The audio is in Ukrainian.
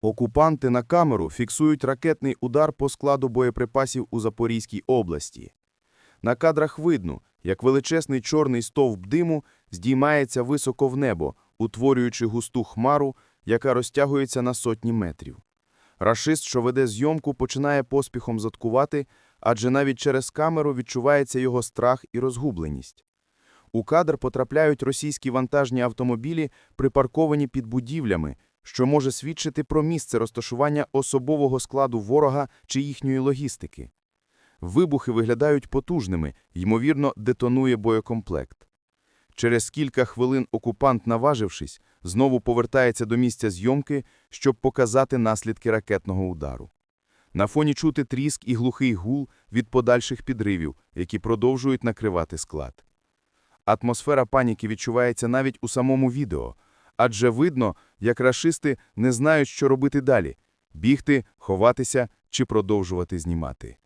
Окупанти на камеру фіксують ракетний удар по складу боєприпасів у Запорізькій області. На кадрах видно, як величезний чорний стовп диму здіймається високо в небо, утворюючи густу хмару, яка розтягується на сотні метрів. Рашист, що веде зйомку, починає поспіхом заткувати, адже навіть через камеру відчувається його страх і розгубленість. У кадр потрапляють російські вантажні автомобілі, припарковані під будівлями, що може свідчити про місце розташування особового складу ворога чи їхньої логістики. Вибухи виглядають потужними, ймовірно, детонує боєкомплект. Через кілька хвилин окупант, наважившись, знову повертається до місця зйомки, щоб показати наслідки ракетного удару. На фоні чути тріск і глухий гул від подальших підривів, які продовжують накривати склад. Атмосфера паніки відчувається навіть у самому відео, адже видно, як рашисти не знають, що робити далі – бігти, ховатися чи продовжувати знімати.